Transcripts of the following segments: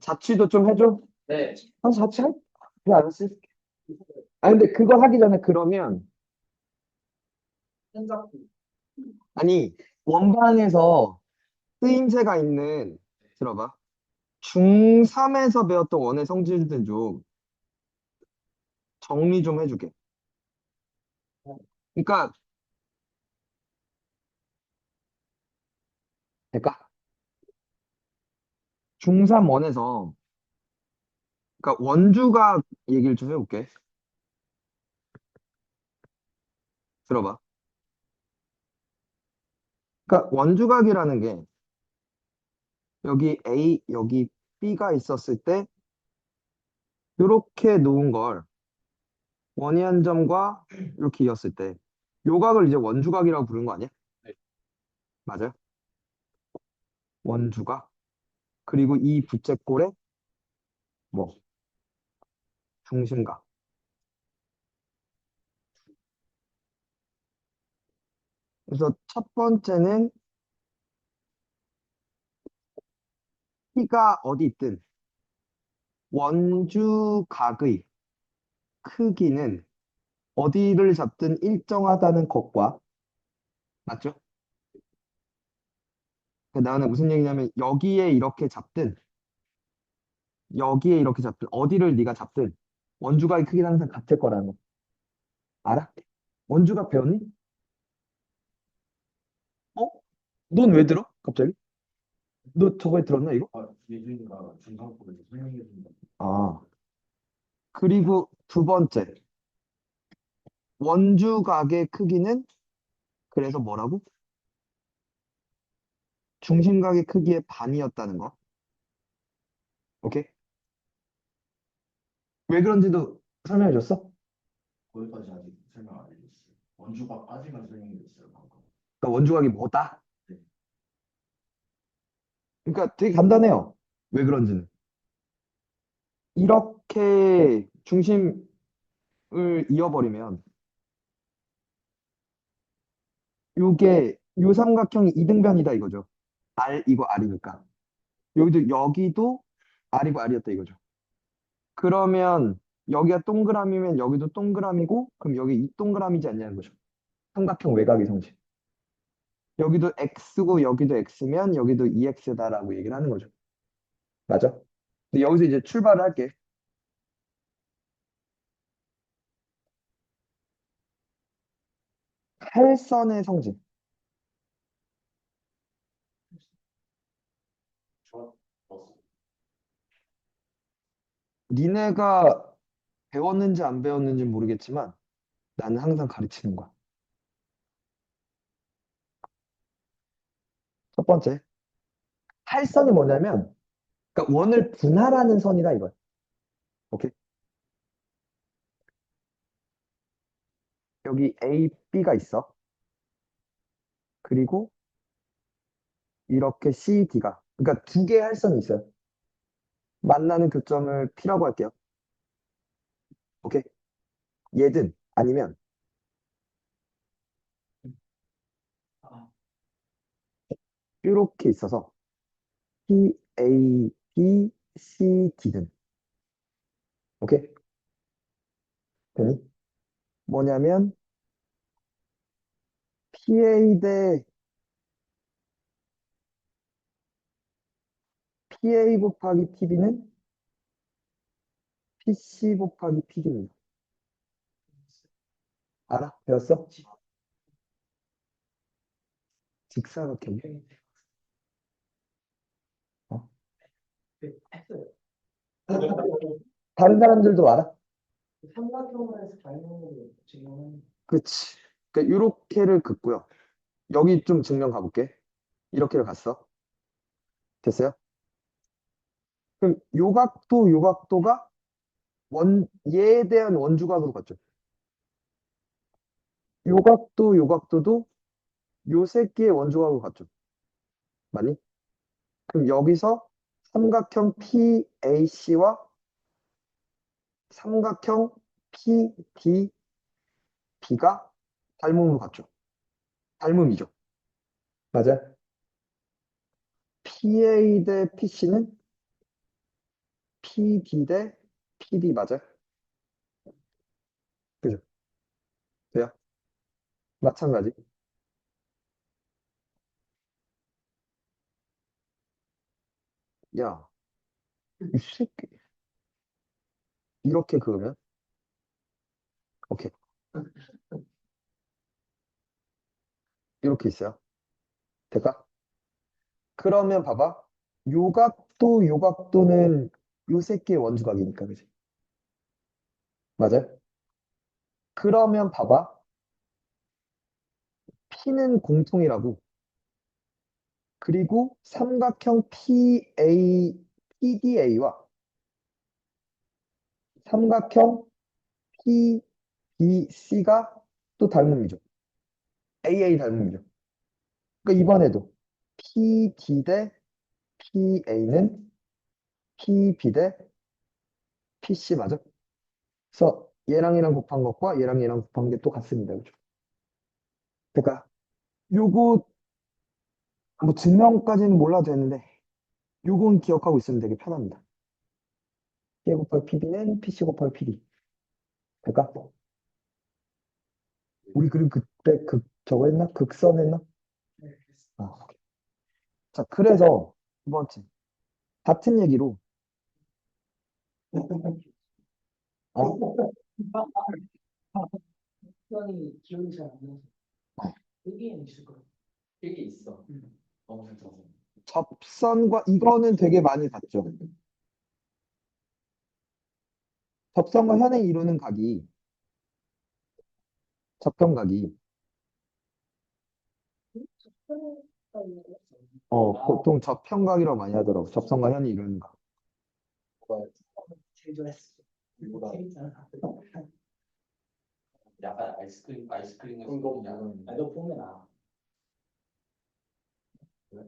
자취도 좀 해줘. 네. 아, 자취 할? 그래, 알았어. 아, 근데 그거 하기 전에 그러면, 아니, 원반에서 쓰임새가 있는, 들어봐. 중3에서 배웠던 원의 성질들 좀 정리 좀 해주게. 그러니까, 될까? 중3 원에서, 그러니까 원주가 얘기를 좀 해볼게. 들어봐. 그러니까 원주각이라는 게 여기 A, 여기 B가 있었을 때 이렇게 놓은 걸 원의 한 점과 이렇게 이었을 때 요각을 이제 원주각이라고 부르는 거 아니야? 네. 맞아요? 원주각. 그리고 이 부채꼴의 뭐 중심각. 그래서 첫 번째는 P가 어디 있든 원주각의 크기는 어디를 잡든 일정하다는 것과 맞죠? 그 나는 무슨 얘기냐면 여기에 이렇게 잡든 여기에 이렇게 잡든 어디를 네가 잡든 원주각의 크기는 항상 같을 거라는 거 알아? 원주각 배웠니? 어? 넌 왜 들어? 갑자기? 너 저번에 들었나 이거? 아, 예준이가 중상급에서 설명해 준다. 아, 그리고 두 번째. 원주각의 크기는 그래서 뭐라고? 중심각의 크기의 반이었다는 거. 오케이? 왜 그런지도 설명해 줬어? 거기까지 아직 설명 안 해줬어요. 원주각까지만 설명해 줬어요, 방금. 그러니까 원주각이 뭐다? 네. 그러니까 되게 간단해요. 왜 그런지는. 이렇게 중심을 이어버리면 요게 요 삼각형이 이등변이다 이거죠. R 이거 R이니까. 여기도 여기도 R이고 R이었다 이거죠. 그러면 여기가 동그라미면 여기도 동그라미고 그럼 여기 이 동그라미지 않냐는 거죠. 삼각형 외곽의 성질. 여기도 X고 여기도 X면 여기도 2X다라고 얘기를 하는 거죠. 맞아? 근데 여기서 이제 출발을 할게. 팔선의 성질. 저, 버스. 니네가 배웠는지 안 배웠는지 모르겠지만 나는 항상 가르치는 거야. 첫 번째. 팔선이 뭐냐면 그러니까 원을 분할하는 선이다 이거야. 오케이? 여기 A, B가 있어. 그리고 이렇게 C, D가 그러니까 두 개의 할선이 있어요. 만나는 교점을 P라고 할게요. 오케이? 얘든 아니면 이렇게 있어서 P, A, B, C, D든 오케이? 되니? 뭐냐면 PA 대 PA 곱하기 PB는 PC 곱하기 PD입니다. 알아? 배웠어? 직사각형. 어? 다른 사람들도 알아? 삼각형을 해서 닮은 지금 그치. 그러니까 요렇게를 긋고요. 여기 좀 증명 가볼게. 이렇게를 갔어. 됐어요? 그럼 요 각도, 요 각도가 원, 얘에 대한 원주각으로 갔죠. 요 각도, 요 각도도 요 새끼의 원주각으로 갔죠. 맞니? 그럼 여기서 삼각형 PAC와 삼각형 PDB가 닮음으로 갔죠. 닮음이죠. 맞아요? PA 대 PC는 PD 대 PD 맞아요? 그죠? 돼요? 마찬가지. 야, 이 새끼. 이렇게 그으면? 오케이. 이렇게 있어요. 될까? 그러면 봐봐. 요각도, 요각도는 요 새끼의 원주각이니까, 그지? 맞아요? 그러면 봐봐. P는 공통이라고. 그리고 삼각형 PA, PDA와 삼각형 PBC가 또 닮음이죠. AA 닮음이죠. 그러니까 이번에도 PD 대 PA는 PB 대 PC 맞아? 그래서 얘랑 얘랑 곱한 것과 얘랑 얘랑 곱한 게 또 같습니다. 그죠? 그러니까 요거 뭐 증명까지는 몰라도 되는데 요건 기억하고 있으면 되게 편합니다. P 곱하기 PB는 PC 곱하기 PD. 될까? 우리 그리고 그때 극 저거 했나? 극선 했나? 아, 오케이. 자, 그래서 두 번째 같은 얘기로 어? 특별히 기억이 잘 안 나서. 여기에는 있을 거야. 이게 있어. 음. 너무 잘 들어서. 접선과 이거는 되게 많이 봤죠. 접선과 현행 이루는 각이 접선각이 어 보통 접현각이라고 많이 하더라고. 접선과 현이 이루는 각. 제일 재밌잖아. 약간 아이스크림 아이스크림에 이거 약간 아, 너 보면. 그래?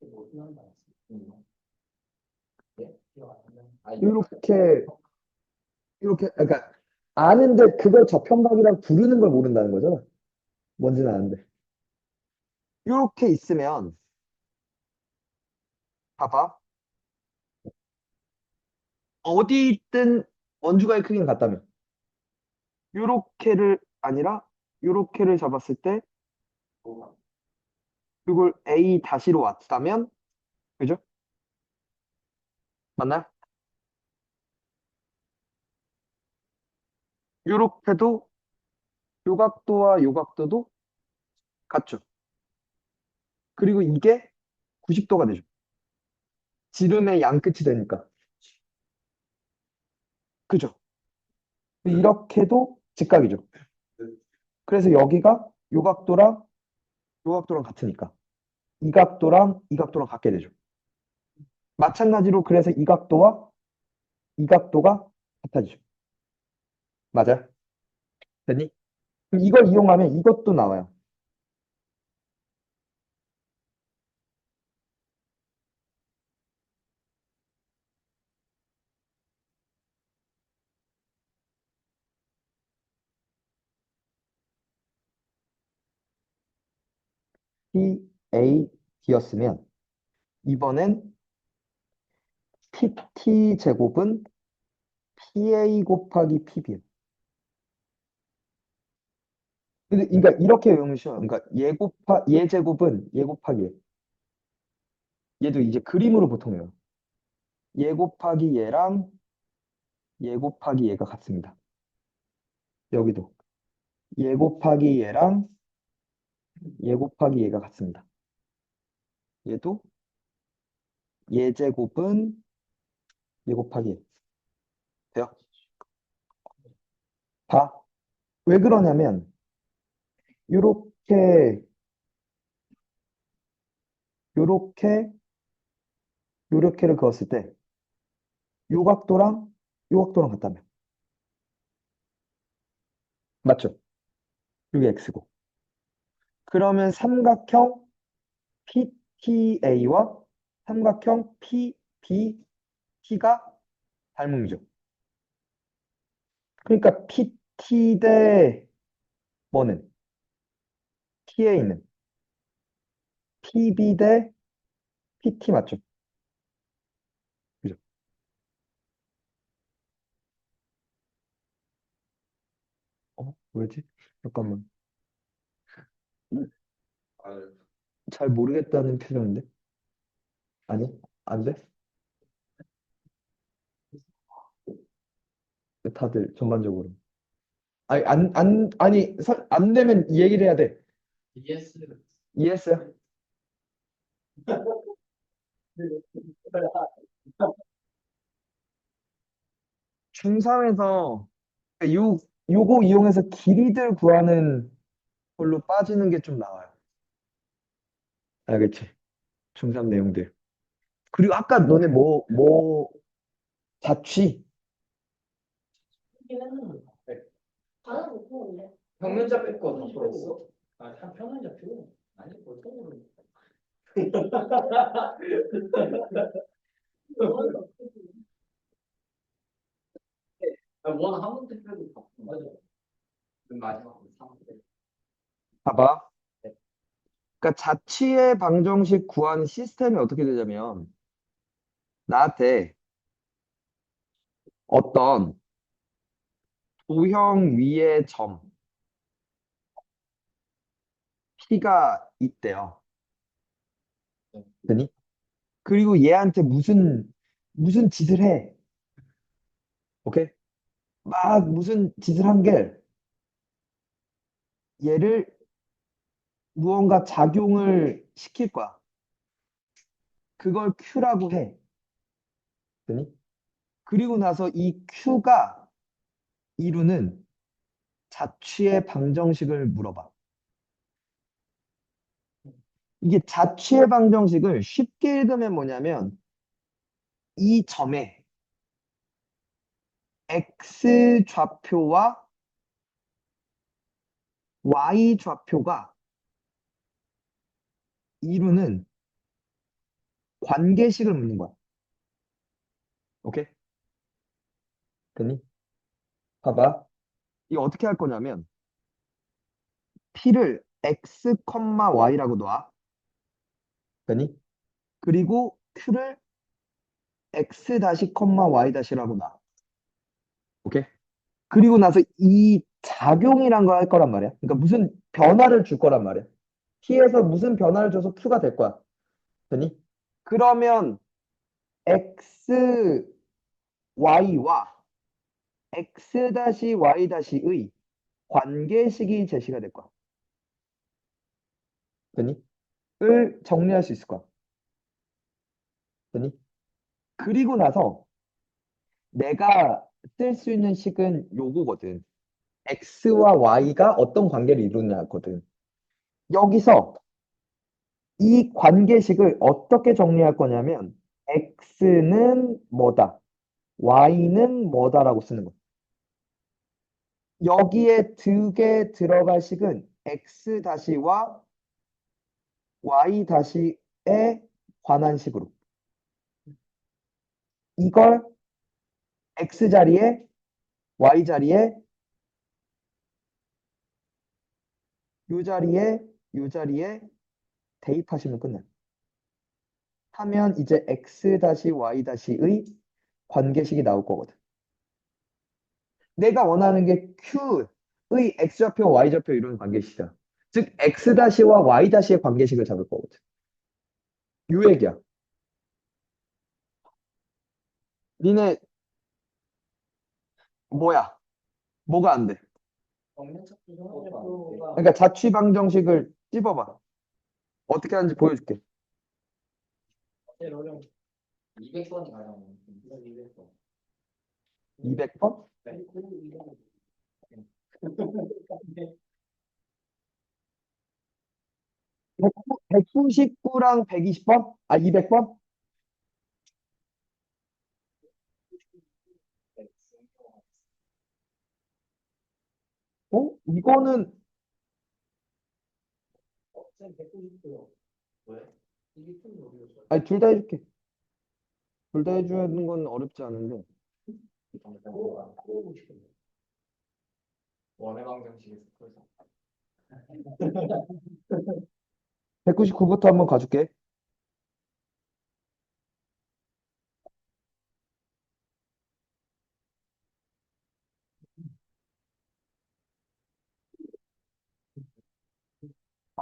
뭐거 알았어. 예? 기억 안 나. 아, 이렇게 이렇게 그러니까 아는데 그걸 접현각이라고 부르는 걸 모른다는 거잖아. 뭔지는 아는데. 이렇게 있으면 봐봐. 어디 있든 원주각의 크기는 같다며. 요렇게를 아니라 요렇게를 잡았을 때 이걸 A 다시로 왔다면 그죠? 맞나요? 요렇게도 요각도와 요각도도 같죠. 그리고 이게 90도가 되죠. 지름의 양끝이 되니까. 그죠? 이렇게도 직각이죠. 그래서 여기가 요 각도랑 요 각도랑 같으니까. 이 각도랑 이 각도랑 같게 되죠. 마찬가지로 그래서 이 각도와 이 각도가 같아지죠. 맞아요? 됐니? 이걸 이용하면 이것도 나와요. PAD였으면 이번엔 PT 제곱은 PA 곱하기 PB예요. 그러니까 이렇게 외우면 쉬워요. 그러니까 얘 곱하 얘 제곱은 얘 곱하기 얘. 얘도 이제 그림으로 보통 외워요. 얘 곱하기 얘랑 얘 곱하기 얘가 같습니다. 여기도 얘 곱하기 얘랑 얘 곱하기 얘가 같습니다. 얘도 얘 제곱은 얘 곱하기 얘. 돼요? 봐. 왜 그러냐면 요렇게 요렇게 요렇게를 그었을 때 요 각도랑 요 각도랑 같다며. 맞죠? 이게 x고. 그러면 삼각형 PTA와 삼각형 PBT가 닮음이죠. 그러니까 PT 대 뭐는? TA는 PB 대 PT 맞죠? 그죠? 어, 왜지? 잠깐만. 잘 모르겠다는 표정인데? 아니, 안 돼? 다들 전반적으로. 아니, 안, 안, 아니, 설- 안 되면 이 얘기를 해야 돼. ES 이해했어요? 중3에서 요, 요거 이용해서 길이들 구하는 걸로 빠지는 게 좀 나와요. 알겠지? 중3 내용들. 그리고 아까 너네 뭐, 뭐, 자취? 다른 못 보는데. 평면자 뺏고 다 풀었어? 아, 다 편한 잡히고. 아니, 보통으로. 원 한 문제 빼고 다. 맞아. 그 마지막으로 3대. 봐봐. 그러니까 자취의 방정식 구하는 시스템이 어떻게 되냐면, 나한테 어떤 도형 위의 점, P가 있대요. 되니? 그리고 얘한테 무슨, 무슨 짓을 해. 오케이? 막 무슨 짓을 한 게, 얘를 무언가 작용을 시킬 거야. 그걸 Q라고 해. 그리고 나서 이 Q가 이루는 자취의 방정식을 물어봐. 이게 자취의 방정식을 쉽게 읽으면 뭐냐면 이 점에 x 좌표와 y 좌표가 이루는 관계식을 묻는 거야. 오케이? 됐니? 봐봐. 이거 어떻게 할 거냐면 p를 x, y라고 놔. 됐니? 그리고 q를 x 다시 y 다시라고 놔. 오케이? 그리고 나서 이 작용이란 걸 할 거란 말이야. 그러니까 무슨 변화를 줄 거란 말이야. T에서 무슨 변화를 줘서 q가 될 거야. 됐니? 그러면 x, y와 x 다시 y 다시의 관계식이 제시가 될 거야. 됐니? 을 정리할 수 있을 거야. 됐니? 그리고 나서 내가 쓸 수 있는 식은 요거거든. x와 y가 어떤 관계를 이루느냐거든. 여기서 이 관계식을 어떻게 정리할 거냐면 x는 뭐다, y는 뭐다라고 쓰는 거야. 여기에 득에 들어갈 식은 x 다시와 y 다시에 관한 식으로. 이걸 x 자리에 y 자리에 요 자리에 요 자리에 대입하시면 끝나요. 하면 이제 x 다시 y 다시의 관계식이 나올 거거든. 내가 원하는 게 q의 x좌표, y좌표 이런 관계식이야. 즉 x 다시와 y 다시의 관계식을 잡을 거거든. 요 얘기야. 니네 뭐야? 뭐가 안 돼? 그러니까 자취 방정식을 찝어봐. 어떻게 하는지 보여줄게. 제일 어려운 200번이 가장 200번. 200번? 네. 그리고 이거 199랑 120번? 아, 200번? 어? 이거는 어, 쌤 190도요. 왜? 이게 좀 어려웠어. 아니 둘 다 해줄게. 둘 다 해주는 건 어렵지 않은데. 그거 그거 싶은데. 원의 방정식에서 풀자. 199부터 한번 가줄게.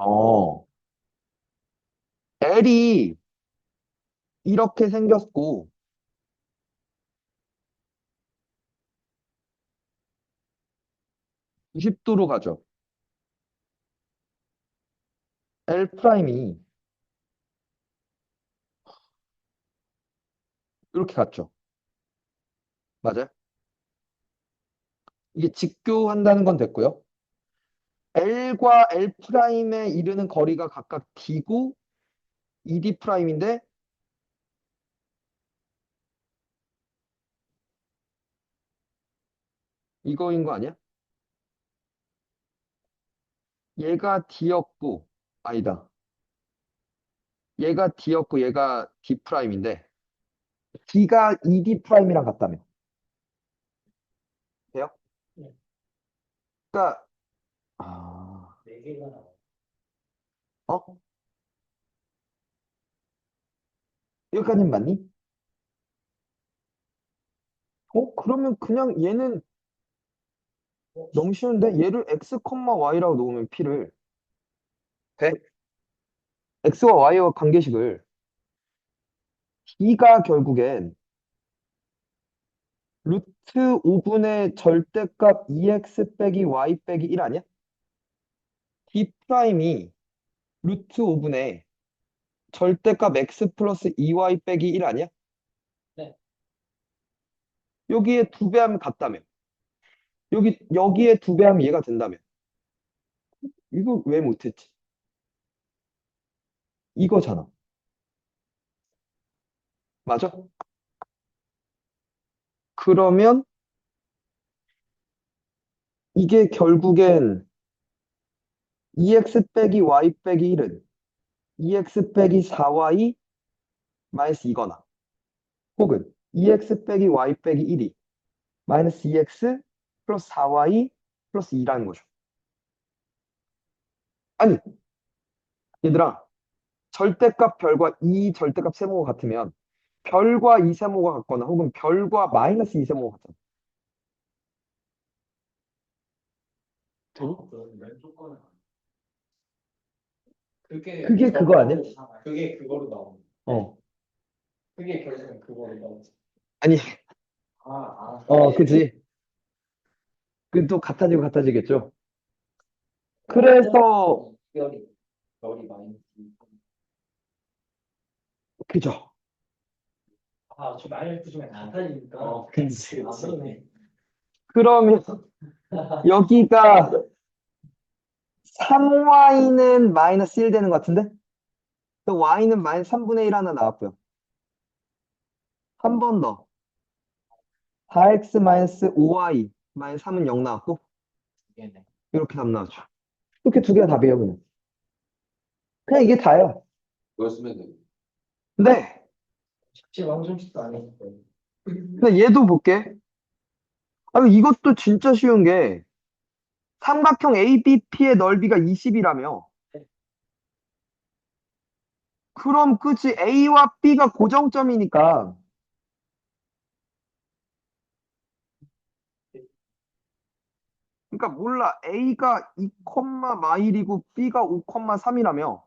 어. L이 이렇게 생겼고, (90도로) 가죠. L 프라임이 이렇게 갔죠. 맞아요? 이게 직교한다는 건 됐고요. L과 L 프라임에 이르는 거리가 각각 D고 ED 프라임인데 이거인 거 아니야? 얘가 D였고 아니다. 얘가 D였고 얘가 D 프라임인데 D가 ED 프라임이랑 같다며. 돼요? 네. 그러니까 아, 네 개가 나와. 어? 여기까지는 맞니? 어? 그러면 그냥 얘는 너무 쉬운데? 얘를 x, y라고 놓으면 p를 돼? x와 y와 관계식을 d가 결국엔 루트 5분의 절대값 2x 빼기 y 빼기 1 아니야? D 프라임이 루트 5분의 절대값 x 플러스 2y 빼기 1 아니야? 네. 여기에 두 배 하면 같다며. 여기, 여기에 두 배 하면 얘가 된다며. 이거 왜 못했지? 이거잖아. 맞아? 그러면 이게 결국엔 2x 빼기 y 빼기 1은 2x 빼기 4y 마이너스 2거나 혹은 2x 빼기 y 빼기 1이 마이너스 2x 플러스 4y 플러스 2라는 거죠. 아니, 얘들아, 절대값 별과 이 절대값 세모가 같으면 별과 이 세모가 같거나 혹은 별과 마이너스 이 세모가 같잖아. 거는 그게 그게 그거 아니야? 그게 그거로 나오는 어. 그게 결국엔 그거로 나오는 아니, 아, 아. 어, 그지. 그 또 같아지고 같아지겠죠. 그래서, 열이 열이 많이 그죠. 아, 저 마이너스 중에 같아지니까. 어, 그치, 아, 그러네. 그러면 여기가 3y는 마이너스 1 되는 것 같은데? 또 y는 마이너스 3분의 1 하나 나왔고요. 한 번 더. 4x 마이너스 5y 마이너스 3은 0 나왔고. 이렇게 답 나왔죠. 이렇게 두 개가 답이에요, 그냥. 그냥 이게 다예요. 뭐였으면 돼? 근데, 쉽지 방정식도 아니고. 근데 얘도 볼게. 아니, 이것도 진짜 쉬운 게 삼각형 ABP의 넓이가 20이라며. 그럼 그치 A와 B가 고정점이니까. 그러니까 몰라. A가 2, 마일이고 B가 5, 3이라며.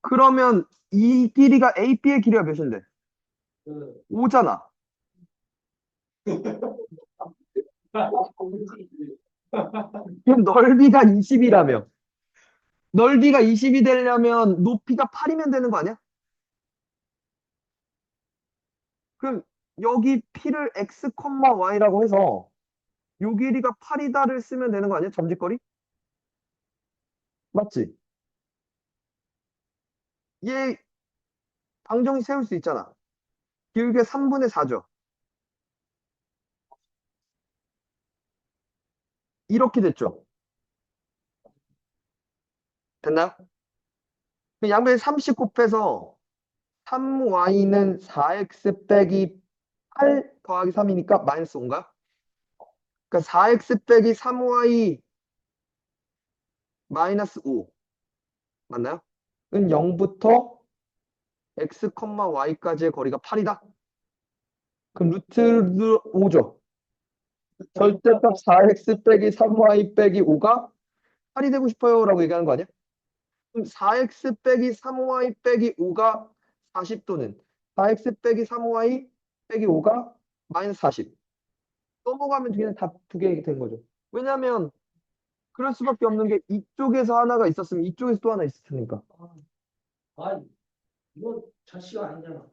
그러면 이 길이가 AB의 길이가 몇인데? 그, 5잖아 그럼 넓이가 20이라며 넓이가 20이 되려면 높이가 8이면 되는 거 아니야? 그럼 여기 P를 X, Y라고 해서 요 길이가 8이다를 쓰면 되는 거 아니야? 점집거리? 맞지? 얘 방정식 세울 수 있잖아. 길게 3분의 4죠. 이렇게 됐죠. 됐나요? 양변에 30 곱해서 3y는 4x 빼기 8 더하기 3이니까 마이너스 5인가? 그러니까 4x 빼기 3y 마이너스 5 맞나요? 은 0부터 x, y까지의 거리가 8이다. 그럼 루트 5죠. 절대값 4x 빼기 3y 빼기 5가 8이 되고 싶어요 라고 얘기하는 거 아니야? 그럼 4x 빼기 3y 빼기 5가 40도는 4x 빼기 3y 빼기 5가 마이너스 40. 넘어가면 그냥 다두 개 된 거죠. 왜냐면 그럴 수밖에 없는 게 이쪽에서 하나가 있었으면 이쪽에서 또 하나 있을 테니까. 아, 이거 자시가 아니잖아.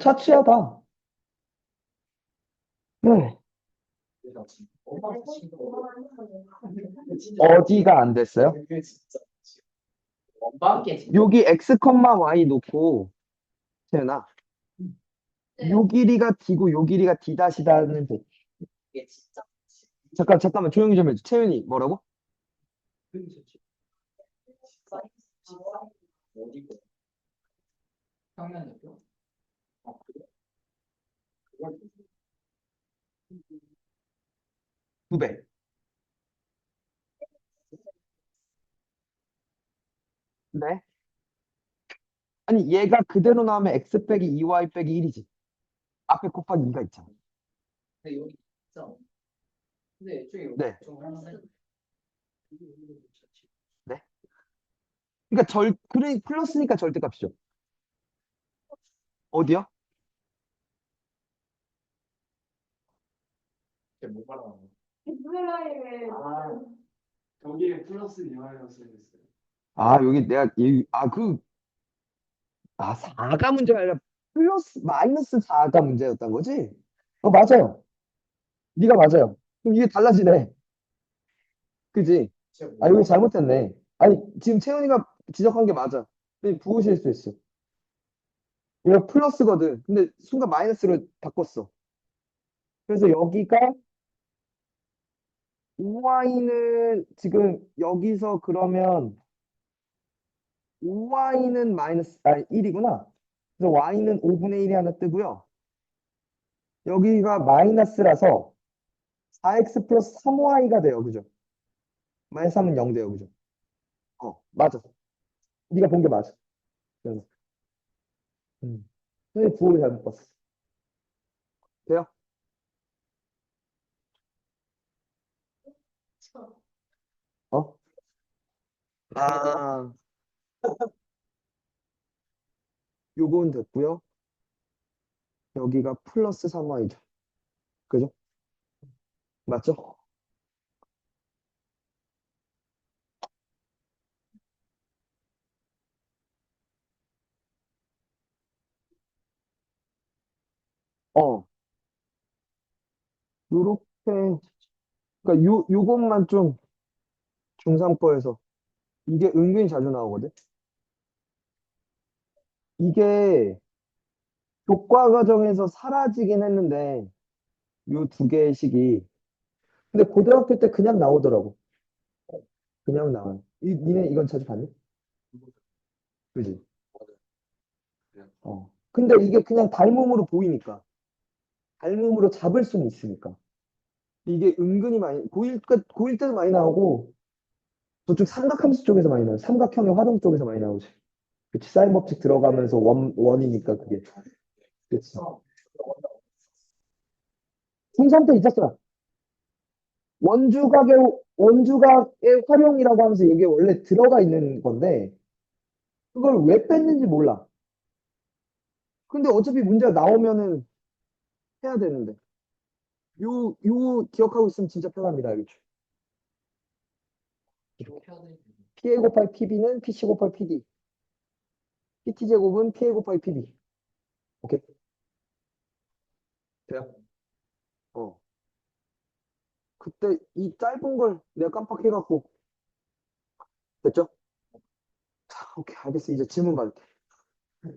차치하다. 네. 어디가 안 됐어요? 여기 x, y 놓고 세연아 요 길이가 d고 요 길이가 d 다시다는 진짜 잠깐 잠깐만 조용히 좀 해줘. 채윤이 뭐라고? 어디고 평면이고 어 그래 그걸 두 배. 네. 아니 얘가 그대로 나오면 x 빼기 2y 빼기 1이지. 앞에 곱하기 2가 있잖아. 근데 여기 근데 애초에 여기 네. 좀 하나는 그러니까 절 그래 플러스니까 절대값이죠. 어디요? 이게 뭐 말하는 아, 여기에 플러스 이하였어야 됐어요. 아 여기 내가 아그 아 4가 문제가 아니라 플러스 마이너스 4가 문제였던 거지? 어 맞아요. 네가 맞아요. 그럼 이게 달라지네. 그지? 아 여기 잘못됐네. 아니 지금 채훈이가 지적한 게 맞아. 근데 부호실수했어. 이거 플러스거든. 근데 순간 마이너스로 바꿨어. 그래서 여기가 5y는 지금 여기서 그러면 5y는 마이너스 아 1이구나. 그래서 y는 5분의 1이 하나 뜨고요. 여기가 마이너스라서 4x 플러스 3y가 돼요. 그죠? 마이너스 3은 0 돼요. 그죠? 어, 맞아. 네가 본 게 맞아. 그래서. 음. 근데 부호를 잘못 봤어. 돼요? 어? 아. 요건 됐고요. 여기가 플러스 3y죠. 그죠? 맞죠? 어. 요렇게, 그러니까 요, 요것만 좀 중3 거에서 이게 은근히 자주 나오거든? 이게 교과 과정에서 사라지긴 했는데 요두 개의 식이 근데 고등학교 때 그냥 나오더라고. 그냥 나와요. 이, 니네 이건 자주 봤니? 그지? 어. 근데 이게 그냥 닮음으로 보이니까. 닮음으로 잡을 수는 있으니까. 이게 은근히 많이, 고1, 고1 때도 많이 나오고, 저쪽 삼각함수 쪽에서 많이 나와요. 삼각형의 활용 쪽에서 많이 나오지. 그치, 사인 법칙 들어가면서 원, 원이니까 그게. 그치. 중3 때 있었어. 원주각의, 원주각의 활용이라고 하면서 이게 원래 들어가 있는 건데, 그걸 왜 뺐는지 몰라. 근데 어차피 문제가 나오면은 해야 되는데. 요, 요 기억하고 있으면 진짜 편합니다. 알겠죠? PA 곱하기 PB는 PC 곱하기 PD. PT 제곱은 PA 곱하기 PB. 오케이? 돼요? 어. 그때 이 짧은 걸 내가 깜빡해갖고. 됐죠? 자, 오케이, 알겠어. 이제 질문 받을게.